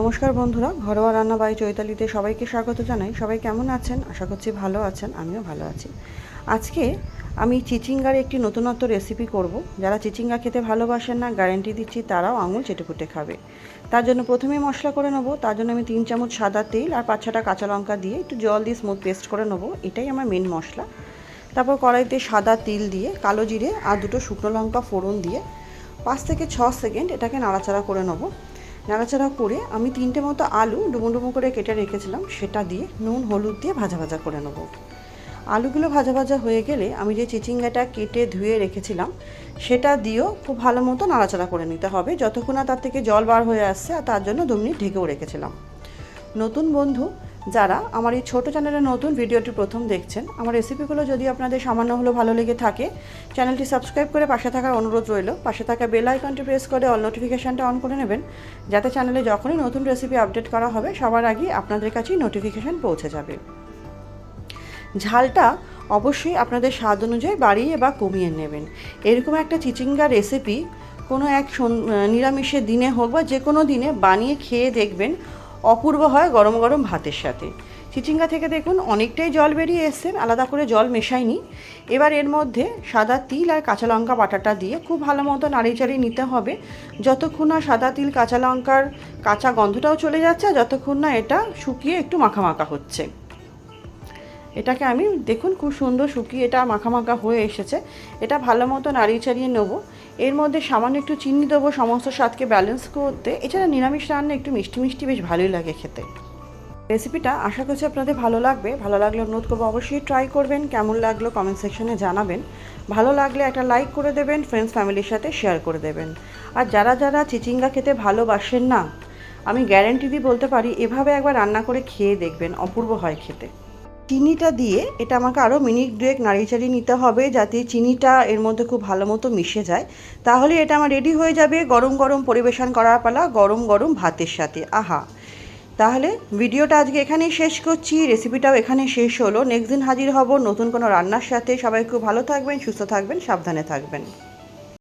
নমস্কার বন্ধুরা, ঘরোয়া রান্না বাই চৈতালিতে সবাইকে স্বাগত জানাই। সবাই কেমন আছেন? আশা করছি ভালো আছেন, আমিও ভালো আছি। আজকে আমি চিচিঙ্গার একটি নতুনত্ব রেসিপি করব। যারা চিচিঙ্গা খেতে ভালোবাসেন না গ্যারেন্টি দিচ্ছি তারাও আঙুল চেটেপুটে খাবে। তার জন্য প্রথমে মশলা করে নেব। তার জন্য আমি তিন চামচ সাদা তেল আর পাঁচ ছটা কাঁচা লঙ্কা দিয়ে একটু জল দিয়ে স্মুথ পেস্ট করে নেব। এটাই আমার মেন মশলা। তারপর কড়াইতে সাদা তিল দিয়ে কালো জিরে আর দুটো শুকনো লঙ্কা ফোড়ন দিয়ে পাঁচ থেকে ছ সেকেন্ড এটাকে নাড়াচাড়া করে নেব। নাড়াচাড়া করে আমি তিনটে মতো আলু ডুমো ডুমো করে কেটে রেখেছিলাম, সেটা দিয়ে নুন, হলুদ দিয়ে ভাজা ভাজা করে নেব। আলুগুলো ভাজা ভাজা হয়ে গেলে আমি যে চিচিঙ্গাটা কেটে ধুয়ে রেখেছিলাম, সেটা দিয়েও খুব ভালো মতো নাড়াচাড়া করে নিতে হবে। যতক্ষণ না তার থেকে জল বার হয়ে আসছে আর তার জন্য দু মিনিট ঢেকেও রেখেছিলাম। নতুন বন্ধু যারা আমার এই ছোটো চ্যানেলে নতুন ভিডিওটি প্রথম দেখছেন, আমার রেসিপিগুলো যদি আপনাদের সামান্য হলেও ভালো লেগে থাকে, চ্যানেলটি সাবস্ক্রাইব করে পাশে থাকার অনুরোধ রইল। পাশে থাকা বেল আইকনটি প্রেস করে অল নোটিফিকেশানটা অন করে নেবেন, যাতে চ্যানেলে যখনই নতুন রেসিপি আপডেট করা হবে, সবার আগে আপনাদের কাছেই নোটিফিকেশান পৌঁছে যাবে। ঝালটা অবশ্যই আপনাদের স্বাদ অনুযায়ী বাড়িয়ে বা কমিয়ে নেবেন। এরকম একটা চিচিঙ্গা রেসিপি কোনো এক নিরামিষের দিনে হোক বা যে কোনো দিনে বানিয়ে খেয়ে দেখবেন অপূর্ব হয় গরম গরম ভাতের সাথে। চিচিঙ্গা থেকে দেখুন অনেকটাই জল বেরিয়ে এসছে, আলাদা করে জল মেশাইনি এবার এর মধ্যে সাদা তিল আর কাঁচা লঙ্কা বাটাটা দিয়ে খুব ভালো মতো নাড়িয়ে চাড়িয়ে নিতে হবে। যতক্ষণ না সাদা তিল, কাঁচা লঙ্কার কাঁচা গন্ধটাও চলে যাচ্ছে যতক্ষণ না এটা শুকিয়ে একটু মাখা মাখা হচ্ছে। এটাকে আমি দেখুন খুব সুন্দর শুকিয়ে এটা মাখা হয়ে এসেছে। এটা ভালো মতো নাড়িয়ে চাড়িয়ে নেব। এর মধ্যে সামান্য একটু চিনি দেবো সমস্ত স্বাদকে ব্যালেন্স করতে। এছাড়া নিরামিষ রান্না একটু মিষ্টি মিষ্টি বেশ ভালোই লাগে খেতে। রেসিপিটা আশা করছি আপনাদের ভালো লাগবে। ভালো লাগলে অনুরোধ করব অবশ্যই ট্রাই করবেন। কেমন লাগল কমেন্ট সেকশনে জানাবেন। ভালো লাগলে একটা লাইক করে দেবেন ফ্রেন্ডস ফ্যামিলির সাথে শেয়ার করে দেবেন। আর যারা যারা চিচিঙ্গা খেতে ভালোবাসেন না, আমি গ্যারেন্টি দিয়ে বলতে পারি, এভাবে একবার রান্না করে খেয়ে দেখবেন। অপূর্ব হয় খেতে। চিনিটা দিয়ে এটা আমাকে আরও মিনিট দুয়েক নাড়িয়ে চাড়িয়ে নিতে হবে যাতে চিনিটা এর মধ্যে খুব ভালো মতো মিশে যায়। তাহলে এটা আমার রেডি হয়ে যাবে গরম গরম পরিবেশন করার পালা, গরম গরম ভাতের সাথে। আহা! তাহলে ভিডিওটা আজকে এখানেই শেষ করছি রেসিপিটাও এখানে শেষ হলো। নেক্সট দিন হাজির হব নতুন কোনো রান্নার সাথে। সবাই খুব ভালো থাকবেন, সুস্থ থাকবেন, সাবধানে থাকবেন।